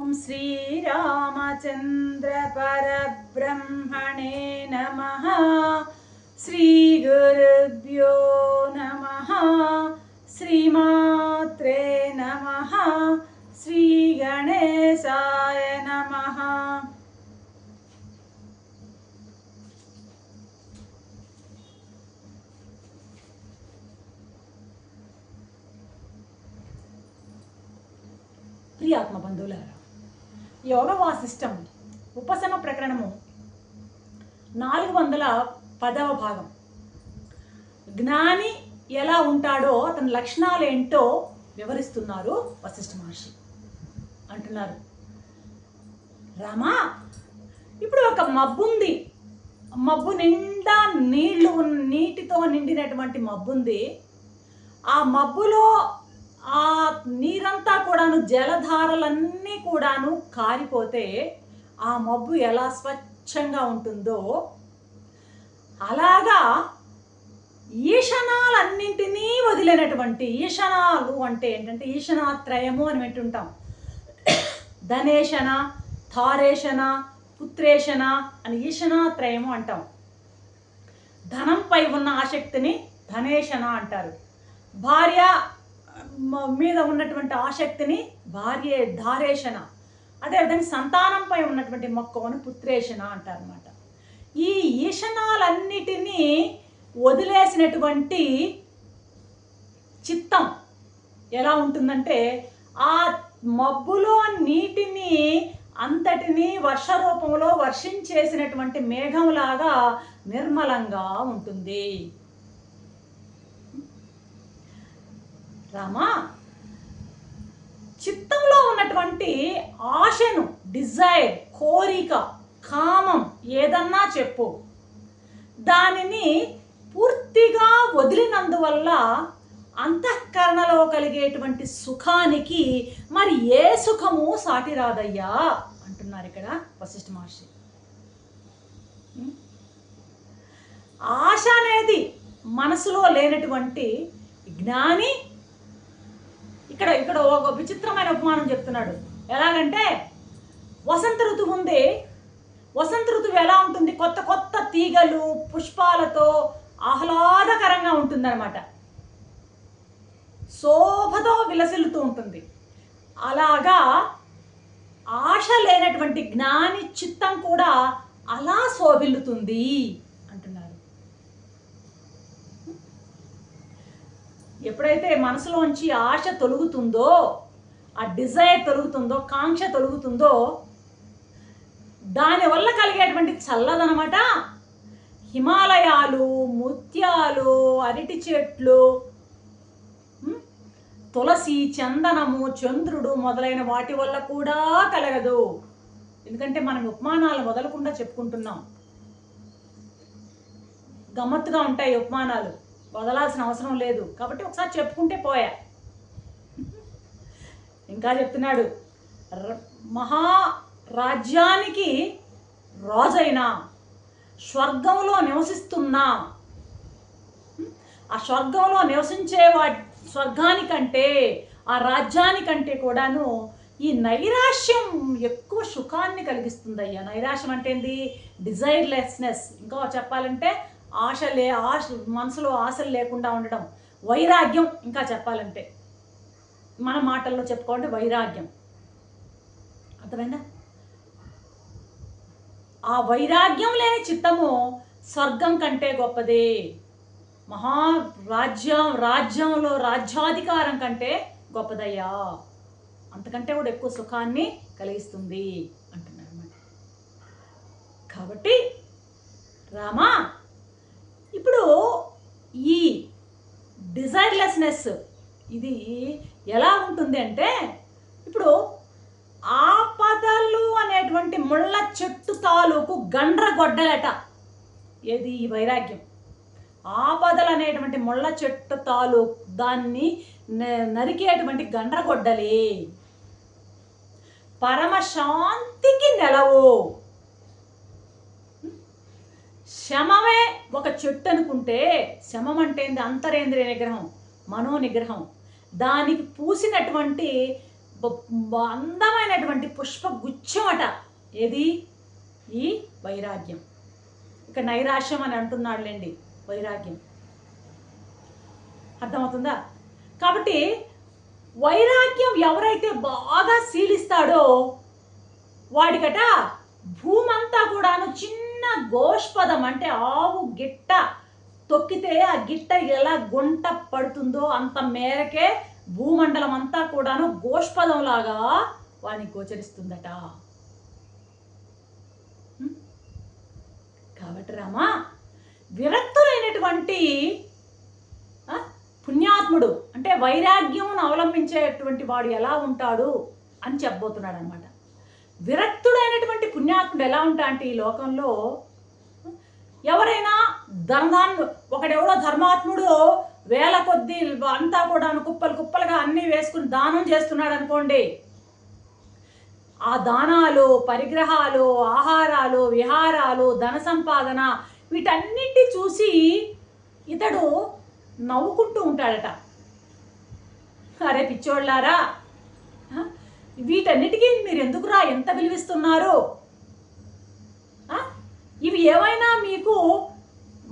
ఓం శ్రీరామచంద్ర పరబ్రహ్మణే నమ శ్రీ గురుభ్యో నమ శ్రీమాత్రే నమ శ్రీ గణేశాయ నమ ప్రియాత్మ బంధువులారా యోగ సిస్టమ్ ఉపశమ ప్రకరణము నాలుగు వందల పదవ భాగం. జ్ఞాని ఎలా ఉంటాడో అతని లక్షణాలు ఏంటో వివరిస్తున్నారు వశిష్ఠ మహర్షి. అంటున్నారు రామా ఇప్పుడు ఒక మబ్బు ఉంది మబ్బు నిండా నీళ్ళు నీటితో నిండినటువంటి మబ్బు ఉంది ఆ మబ్బులో ఆ నీరంతా కూడాను జలధారలన్నీ కూడాను కారిపోతే ఆ మబ్బు ఎలా స్వచ్ఛంగా ఉంటుందో అలాగా ఈశనాలన్నింటినీ వదిలినటువంటి ఈశనాలు అంటే ఏంటంటే ఈశనాత్రయము అని వింటుంటాం. ధనేశన థారేషణ పుత్రేషణ అని ఈశనాత్రయము అంటాం. ధనంపై ఉన్న ఆసక్తిని ధనేశన అంటారు. భార్య మీద ఉన్నటువంటి ఆసక్తిని భార్య ధారేషణ అదేవిధంగా సంతానంపై ఉన్నటువంటి మక్కువను పుత్రేషణ అంటారనమాట ఈ ఈశనాలన్నిటినీ వదిలేసినటువంటి చిత్తం ఎలా ఉంటుందంటే ఆ మబ్బులో నీటిని అంతటిని వర్ష రూపంలో వర్షించేసినటువంటి మేఘంలాగా నిర్మలంగా ఉంటుంది. రామా? చిత్తంలో ఉన్నటువంటి ఆశను డిజైర్ కోరిక కామం ఏదన్నా చెప్పు. దానిని పూర్తిగా వదిలినందువల్ల అంతఃకరణలో కలిగేటువంటి సుఖానికి మరి ఏ సుఖము సాటి రాదయ్యా అంటున్నారు ఇక్కడ వశిష్ఠ మహర్షి. ఆశ అనేది మనసులో లేనటువంటి జ్ఞాని ఇక్కడ ఇక్కడ ఒక విచిత్రమైన ఉపమానం చెప్తున్నాడు. ఎలాగంటే వసంత ఋతువు ఉంది. వసంత ఋతువు ఎలా ఉంటుంది? కొత్త కొత్త తీగలు పుష్పాలతో ఆహ్లాదకరంగా ఉంటుందన్నమాట. శోభతో విలసిల్లుతూ ఉంటుంది. అలాగా ఆశ లేనటువంటి జ్ఞాని చిత్తం కూడా అలా శోభిల్లుతుంది అంటున్నారు ఎప్పుడైతే మనసులోంచి ఆశ తొలుగుతుందో ఆ డిజైర్ తొలుగుతుందో కాంక్ష తొలుగుతుందో దానివల్ల కలిగేటువంటి చల్లదనమాట. హిమాలయాలు ముత్యాలు అరటి చెట్లు తులసి చందనము చంద్రుడు మొదలైన వాటి వల్ల కూడా కలగదు. ఎందుకంటే మనం ఉపమానాలు మొదలకుండా చెప్పుకుంటున్నాం. గమ్మత్తుగా ఉంటాయి ఉపమానాలు. వదలాల్సిన అవసరం లేదు. కాబట్టి ఒకసారి చెప్పుకుంటే పోయా. ఇంకా చెప్తున్నాడు మహా రాజ్యానికి రాజైన స్వర్గంలో నివసిస్తున్నా. ఆ స్వర్గంలో నివసించే వా స్వర్గానికంటే ఆ రాజ్యానికంటే కూడాను ఈ నైరాశ్యం ఎక్కువ సుఖాన్ని కలిగిస్తుంది అయ్యా నైరాశ్యం అంటే ఏంది? డిజైర్లెస్నెస్. ఇంకా చెప్పాలంటే ఆశ లే ఆశ మనసులో ఆశలు లేకుండా ఉండడం. వైరాగ్యం ఇంకా చెప్పాలంటే. మన మాటల్లో చెప్పుకోండి వైరాగ్యం. అర్థమైందా? ఆ వైరాగ్యం లేని చిత్తము స్వర్గం కంటే గొప్పదే. మహా రాజ్యం రాజ్యంలో రాజ్యాధికారం కంటే గొప్పదయ్యా. అంతకంటే కూడా ఎక్కువ సుఖాన్ని కలిగిస్తుంది అంటున్నారు కాబట్టి రామా ఇప్పుడు ఈ డిజైర్లెస్నెస్. ఇది ఎలా ఉంటుంది అంటే ఇప్పుడు ఆపదలు అనేటువంటి ముళ్ళ చెట్టు తాలూకు గండ్రగొడ్డలట. ఏది ఈ వైరాగ్యం? ఆపదలు అనేటువంటి ముళ్ళ చెట్టు తాలూకు దాన్ని నరికేటువంటి గండ్రగొడ్డలే. పరమశాంతికి నెలవు. శమమే ఒక చెట్టు అనుకుంటే శమం అంటే ఏంది? అంతరేంద్రియ నిగ్రహం మనో నిగ్రహం దానికి పూసినటువంటి అందమైనటువంటి పుష్ప గుచ్ఛం అట ఏది? ఈ వైరాగ్యం. ఇక నైరాశ్యం అని అంటున్నాడులేండి వైరాగ్యం. అర్థమవుతుందా? కాబట్టి వైరాగ్యం ఎవరైతే బాగా శీలిస్తాడో వాడికట భూమంతా కూడాను చిన్న గోష్పదం అంటే ఆవు గిట్ట తొక్కితే ఆ గిట్ట ఎలా గుంట పడుతుందో అంత మేరకే భూమండలం అంతా కూడాను గోష్పదం లాగా వాని గోచరిస్తుందట కాబట్టి రామా విరక్తులైనటువంటి పుణ్యాత్ముడు అంటే వైరాగ్యమును అవలంబించేటువంటి వాడు ఎలా ఉంటాడు అని చెప్పబోతున్నాడు అనమాట విరక్తుడైనటువంటి పుణ్యాత్ముడు ఎలా ఉంటా అంటే ఈ లోకంలో? ఎవరైనా ధర్మాన్ని ఒకడెవడో ధర్మాత్ముడు వేల కొద్ది అంతా కూడా కుప్పలు కుప్పలుగా అన్నీ వేసుకుని దానం చేస్తున్నాడు అనుకోండి ఆ దానాలు పరిగ్రహాలు ఆహారాలు విహారాలు ధన సంపాదన వీటన్నిటి చూసి ఇతడు నవ్వుకుంటూ ఉంటాడట. అరే పిచ్చోళ్ళారా వీటన్నిటికీ మీరు ఎందుకురా ఎంత విలువిస్తున్నారు? ఇవి ఏవైనా మీకు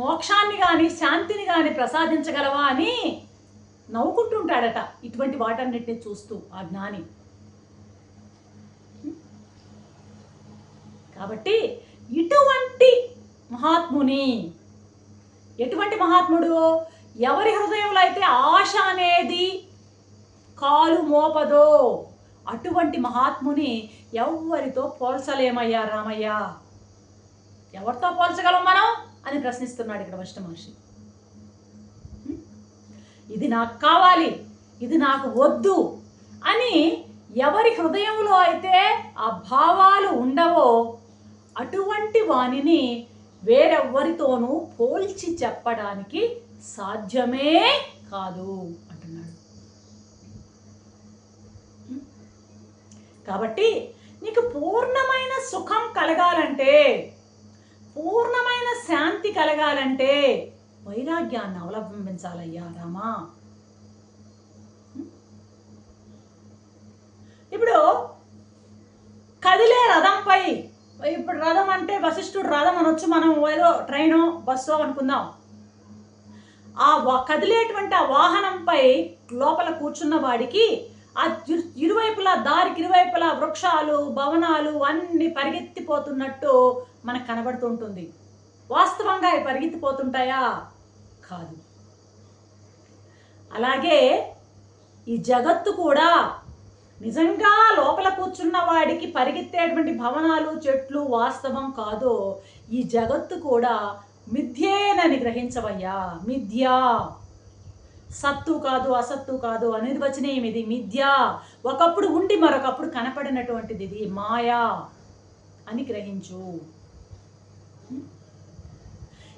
మోక్షాన్ని కానీ శాంతిని కానీ ప్రసాదించగలవా అని నవ్వుకుంటుంటాడట ఇటువంటి వాటన్నిటిని చూస్తూ ఆ జ్ఞాని. కాబట్టి ఇటువంటి మహాత్ముని ఎటువంటి మహాత్ముడు? ఎవరి హృదయంలో అయితే ఆశ అనేది కాలు మోపదో? అటువంటి మహాత్ముని ఎవ్వరితో పోల్చలేమయ్యా రామయ్య? ఎవరితో పోల్చగలం మనం? అని ప్రశ్నిస్తున్నాడు ఇక్కడ వష్ట మహర్షి. ఇది నాకు కావాలి ఇది నాకు వద్దు అని ఎవరి హృదయంలో అయితే ఆ భావాలు ఉండవో అటువంటి వానిని వేరెవ్వరితోనూ పోల్చి చెప్పడానికి సాధ్యమే కాదు అంటున్నాడు హ్మ్? కాబట్టి నీకు పూర్ణమైన సుఖం కలగాలంటే పూర్ణమైన శాంతి కలగాలంటే వైరాగ్యాన్ని అవలంబించాలయ్యా రామా. ఇప్పుడు కదిలే రథంపై ఇప్పుడు రథం అంటే వశిష్ఠుడు రథం అనొచ్చు మనం ఏదో ట్రైనో బస్సో అనుకుందాం. ఆ వా- కదిలేటువంటి ఆ వాహనంపై లోపల కూర్చున్న వాడికి ఆ ఇరు- ఇరువైపులా దారికి ఇరువైపులా వృక్షాలు భవనాలు అన్ని పరిగెత్తిపోతున్నట్టు మనకు కనబడుతుంటుంది వాస్తవంగా అవి పరిగెత్తిపోతుంటాయా? కాదు. అలాగే ఈ జగత్తు కూడా నిజంగా లోపల కూర్చున్న వాడికి పరిగెత్తేటువంటి భవనాలు చెట్లు వాస్తవం కాదో. ఈ జగత్తు కూడా మిథ్యేనని గ్రహించవయ్యా. మిథ్యా. సత్తు కాదు అసత్తు కాదు అనేది వచనం ఇది? మిథ్య. ఒకప్పుడు ఉండి మరొకప్పుడు కనపడినటువంటిది ఇది. మాయా అని గ్రహించు.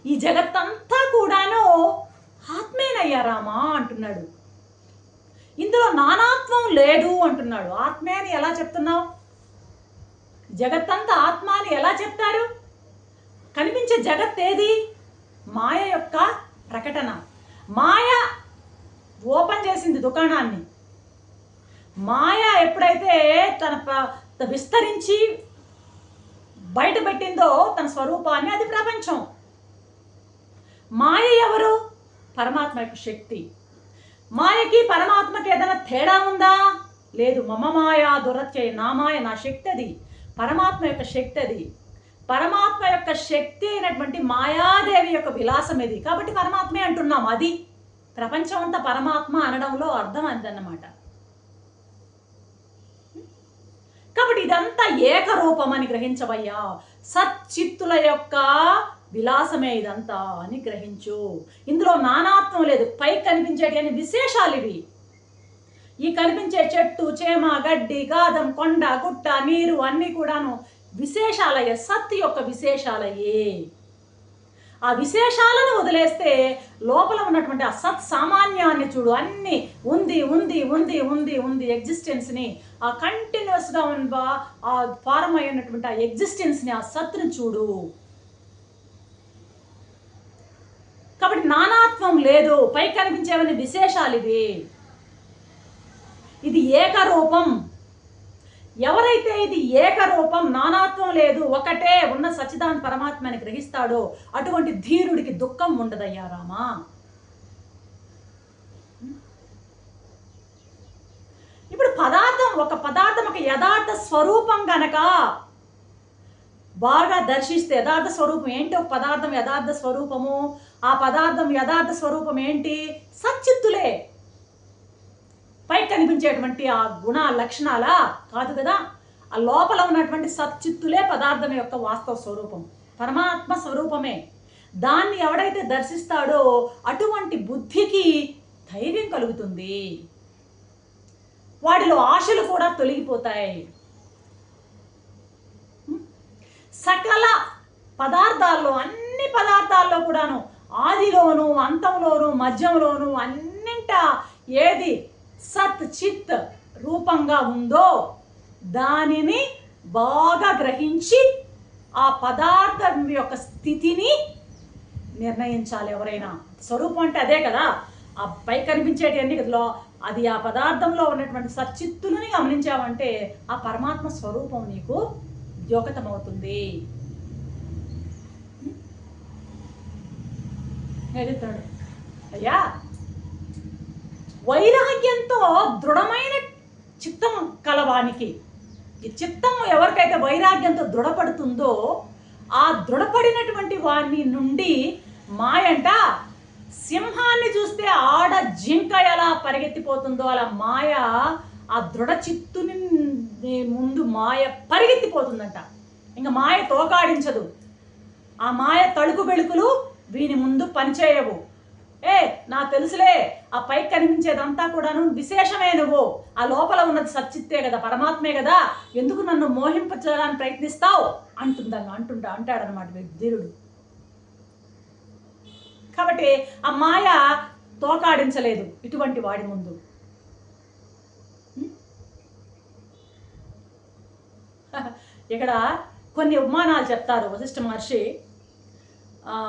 ఈ జగత్తంతా కూడాను ఆత్మేనయ్యా రామా అంటున్నాడు. ఇందులో నానాత్వం లేదు అంటున్నాడు. ఆత్మే అని ఎలా చెప్తున్నావు? జగత్తంతా ఆత్మ అని ఎలా చెప్తారు? కనిపించే జగత్ ఏది మాయ యొక్క ప్రకటన. మాయ ఓపెన్ చేసింది దుకాణాన్ని. మాయ ఎప్పుడైతే తన ప్ర- త- విస్తరించి బయట పెట్టిందో తన స్వరూపాన్ని అది ప్రపంచం. మాయ ఎవరు? పరమాత్మ యొక్క శక్తి. మాయకి పరమాత్మకి ఏదైనా తేడా ఉందా? లేదు మమ మాయ దురత్యయ నా మాయ నా శక్తి అది. పరమాత్మ యొక్క శక్తి అది. పరమాత్మ యొక్క శక్తి అయినటువంటి మాయాదేవి యొక్క విలాసం ఇది. కాబట్టి పరమాత్మే అంటున్నాం అది. ప్రపంచం అంతా పరమాత్మ అనడంలో అర్థం అందన్నమాట కాబట్టి ఇదంతా ఏకరూపం అని గ్రహించవయ్యా. సచ్చిత్తుల యొక్క విలాసమే ఇదంతా అని గ్రహించు. ఇందులో నానాత్వం లేదు పైకి కనిపించేటి అని విశేషాలు ఇవి. ఈ కనిపించే చెట్టు చేమ గడ్డి గాదం కొండ గుట్ట నీరు అన్నీ కూడాను విశేషాలయ్యే సత్ యొక్క విశేషాలయ్యే. ఆ విశేషాలను వదిలేస్తే లోపల ఉన్నటువంటి ఆ సత్ సామాన్యాన్ని చూడు అన్నీ ఉంది ఉంది ఉంది ఉంది ఉంది ఎగ్జిస్టెన్స్ని ఆ కంటిన్యూస్గా ఉన్న ఆ ఫారం అయినటువంటి ఆ ఎగ్జిస్టెన్స్ని ఆ సత్ను చూడు. కాబట్టి నానాత్వం లేదు పై కనిపించేవన్నీ విశేషాలు ఇవి. ఇది ఏకరూపం. ఎవరైతే ఇది ఏకరూపం నానాత్వం లేదు ఒకటే ఉన్న సచ్చిదాన్ పరమాత్మని గ్రహిస్తాడో అటువంటి ధీరుడికి దుఃఖం ఉండదయ్యా రామా. ఇప్పుడు పదార్థం ఒక పదార్థం ఒక యథార్థ స్వరూపం గనక బాగా దర్శిస్తే యథార్థ స్వరూపం ఏంటి? ఒక పదార్థం యథార్థ స్వరూపము ఆ పదార్థం యథార్థ స్వరూపం ఏంటి? సచ్చిత్తులే. పై కనిపించేటువంటి ఆ గుణ లక్షణాల? కాదు కదా. ఆ లోపల ఉన్నటువంటి సచ్చిత్తులే పదార్థం యొక్క వాస్తవ స్వరూపం. పరమాత్మ స్వరూపమే. దాన్ని ఎవడైతే దర్శిస్తాడో అటువంటి బుద్ధికి ధైర్యం కలుగుతుంది. వాడిలో ఆశలు కూడా తొలగిపోతాయి. సకల పదార్థాల్లో అన్ని పదార్థాల్లో కూడాను ఆదిలోను అంతంలోను మధ్యంలోను అన్నింట ఏది సత్ చిత్ రూపంగా ఉందో దానిని బాగా గ్రహించి ఆ పదార్థం యొక్క స్థితిని నిర్ణయించాలి ఎవరైనా. స్వరూపం అంటే అదే కదా. ఆ పై కనిపించేటి అన్ని అది ఆ పదార్థంలో ఉన్నటువంటి సచిత్తులని గమనించావంటే ఆ పరమాత్మ స్వరూపం నీకు ద్యోగతమవుతుంది ఎదుగుతాడు అయ్యా! వైరాగ్యంతో దృఢమైన చిత్తం కలవానికి. ఈ చిత్తం ఎవరికైతే వైరాగ్యంతో దృఢపడుతుందో ఆ దృఢపడినటువంటి వాని నుండి మాయంట సింహాన్ని చూస్తే ఆడ జింక ఎలా పరిగెత్తిపోతుందో అలా మాయ ఆ దృఢ చిత్తుని ముందు మాయ పరిగెత్తిపోతుందంట. ఇంకా మాయ తోకాడించదు. ఆ మాయ తడుకు బెళుకులు వీని ముందు పనిచేయవు. ఏ నా తెలుసులే ఆ పైకి కనిపించేదంతా కూడాను విశేషమే నువ్వు. ఆ లోపల ఉన్నది సచ్చిత్తే కదా పరమాత్మే కదా. ఎందుకు నన్ను మోహింపచేయడానికి ప్రయత్నిస్తావు? అంటుందంగా అంటుంటా అంటాడనమాట ధీరుడు కాబట్టి ఆ మాయ తోకాడించలేదు ఇటువంటి వాడి ముందు. ఇక్కడ కొన్ని ఉపమానాలు చెప్తారు వశిష్ఠ మహర్షి.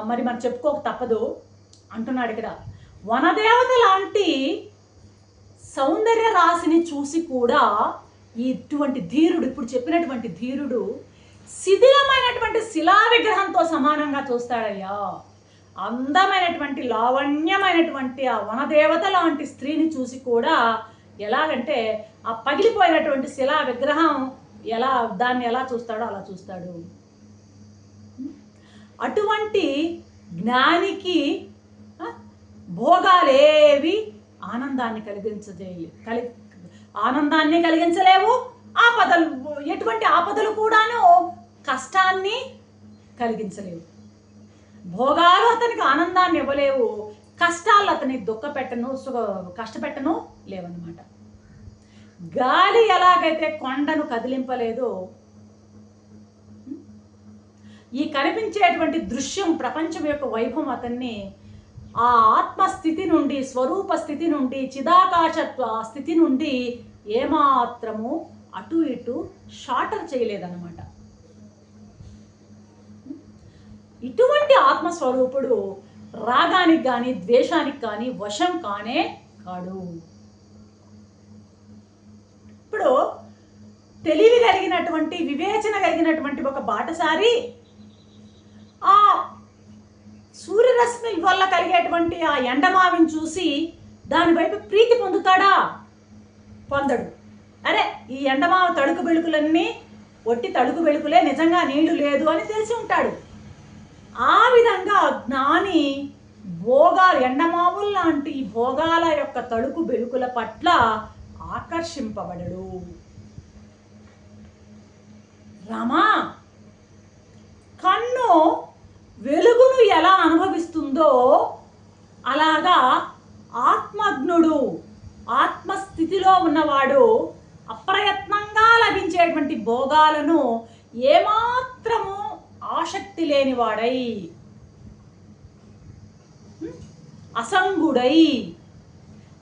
మరి మనం చెప్పుకోక తప్పదు. అంటున్నాడు ఇక్కడ. వనదేవత లాంటి సౌందర్య రాశిని చూసి కూడా ఈ ఇటువంటి ధీరుడు ఇప్పుడు చెప్పినటువంటి ధీరుడు శిథిలమైనటువంటి శిలా విగ్రహంతో సమానంగా చూస్తాడయ్యా. అందమైనటువంటి లావణ్యమైనటువంటి ఆ వనదేవత లాంటి స్త్రీని చూసి కూడా ఎలాగంటే ఆ పగిలిపోయినటువంటి శిలా విగ్రహం ఎలా దాన్ని ఎలా చూస్తాడో అలా చూస్తాడు. అటువంటి జ్ఞానికి భోగాలేవి ఆనందాన్ని కలిగించదే కలి ఆనందాన్ని కలిగించలేవు ఆపదలు ఎటువంటి ఆపదలు కూడాను కష్టాన్ని కలిగించలేవు. భోగాలు అతనికి ఆనందాన్ని ఇవ్వలేవు కష్టాలు అతని దుఃఖ పెట్టను సుఖ కష్టపెట్టను లేవన్నమాట. గాలి ఎలాగైతే కొండను కదిలింపలేదో ఈ కనిపించేటువంటి దృశ్యం ప్రపంచం యొక్క వైభవం అతన్ని ఆ ఆత్మస్థితి నుండి స్వరూప స్థితి నుండి చిదాకాశత్వ స్థితి నుండి ఏమాత్రము అటు ఇటు షాటర్ చేయలేదన్నమాట. ఇటువంటి ఆత్మస్వరూపుడు రాగానికి కానీ ద్వేషానికి కానీ వశం కానే కాడు. ఇప్పుడు తెలివి కలిగినటువంటి వివేచన కలిగినటువంటి ఒక బాటసారి ఆ సూర్యరశ్మి వల్ల కలిగేటువంటి ఆ ఎండమావిని చూసి దాని వైపు ప్రీతి పొందుతాడా? పొందడు. అరే ఈ ఎండమావ తడుకు బెళుకులన్నీ ఒట్టి తడుకు బెళుకులే నిజంగా నీళ్ళు లేదు అని తెలిసి ఉంటాడు. ఆ విధంగా జ్ఞాని భోగాలు ఎండమావులు లాంటి ఈ భోగాల యొక్క తడుకు బెలుకుల పట్ల ఆకర్షింపబడడు. రమా కన్ను వెలుగును ఎలా అనుభవిస్తుందో అలాగా ఆత్మజ్ఞుడు ఆత్మస్థితిలో ఉన్నవాడు అప్రయత్నంగా లభించేటువంటి భోగాలను ఏమాత్రము ఆసక్తి లేనివాడై అసంగుడై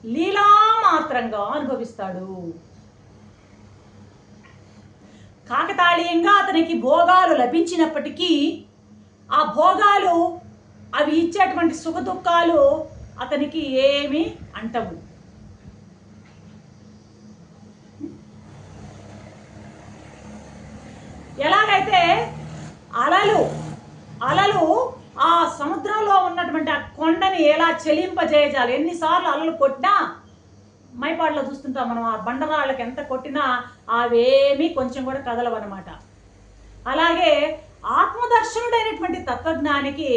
లీలామాత్రంగా అనుభవిస్తాడు. కాకతాళీయంగా అతనికి భోగాలు లభించినప్పటికీ ఆ భోగాలు అవి ఇచ్చేటువంటి సుఖ దుఃఖాలు అతనికి ఏమీ అంటవు. ఎలాగైతే అలలు అలలు ఆ సముద్రంలో ఉన్నటువంటి ఆ కొండని ఎలా చెలింపజేయాలి ఎన్నిసార్లు అలలు కొట్టినా మైపాడులో చూస్తుంటాం మనం ఆ బండరాళ్ళకి ఎంత కొట్టినా అవేమీ కొంచెం కూడా కదలవన్నమాట. అలాగే ఆత్మదర్శనుడైనటువంటి తత్వజ్ఞానికి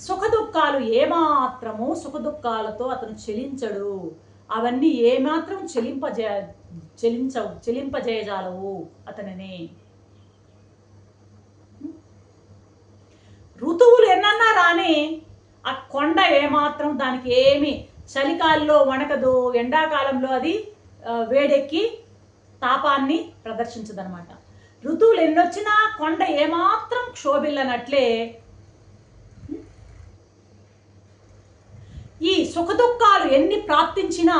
సుఖదుఖాలు ఏమాత్రము సుఖదుఖాలతో అతను చెలించడు. అవన్నీ ఏమాత్రం చెలింపజే చెలించవు చెలింపజేయజాలవు అతనిని. ఋతువులు ఎన్నన్నా రాని ఆ కొండ ఏమాత్రం దానికి ఏమి చలికాలంలో వణకదు. ఎండాకాలంలో అది వేడెక్కి తాపాన్ని ప్రదర్శించదనమాట. ఋతువులు ఎన్నొచ్చినా కొండ ఏమాత్రం క్షోభిల్లనట్లే. ఈ సుఖదుఖాలు ఎన్ని ప్రాప్తించినా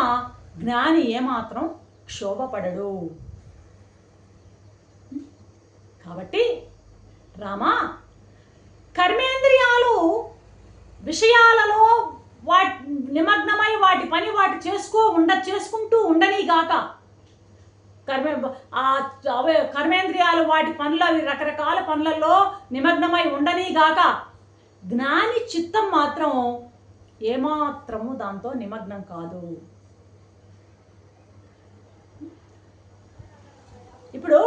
జ్ఞాని ఏమాత్రం క్షోభపడడు. కాబట్టి రామా కర్మేంద్రియాలు విషయాలలో వాటి నిమగ్నమై వాటి పని వాటి చేసుకో ఉండ చేసుకుంటూ ఉండని గాక కర్మ అవే కర్మేంద్రియాలు వాటి పనులు అవి రకరకాల పనులలో నిమగ్నమై ఉండనిగాక జ్ఞాని చిత్తం మాత్రం ఏమాత్రము దాంతో నిమగ్నం కాదు. ఇప్పుడు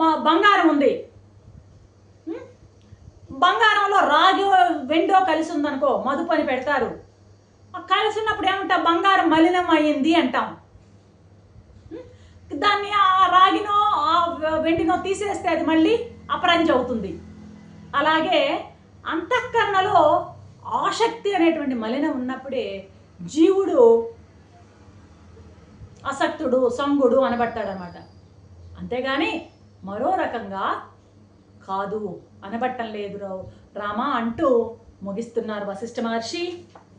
మా బంగారం ఉంది. బంగారంలో రాగి వెండో కలిసి ఉందనుకో మదుపు అని పెడతారు కలిసి ఉన్నప్పుడు ఏమంటాం బంగారం మలినం అయ్యింది అంటాం. దాన్ని ఆ రాగినో ఆ వెండినో తీసేస్తే అది మళ్ళీ అపరంజ అవుతుంది అలాగే అంతఃకరణలో ఆసక్తి అనేటువంటి మలినం ఉన్నప్పుడే జీవుడు అసక్తుడు సంగుడు అనబడతాడనమాట. అంతేగాని మరో రకంగా కాదు అనబట్టం లేదు రావు. రామా అంటూ ముగిస్తున్నారు వశిష్ఠ మహర్షి.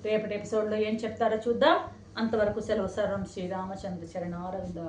రేపటి ఎపిసోడ్లో ఏం చెప్తారో చూద్దాం. అంతవరకు సెలవు సర్వం శ్రీరామచంద్ర చరణారవింద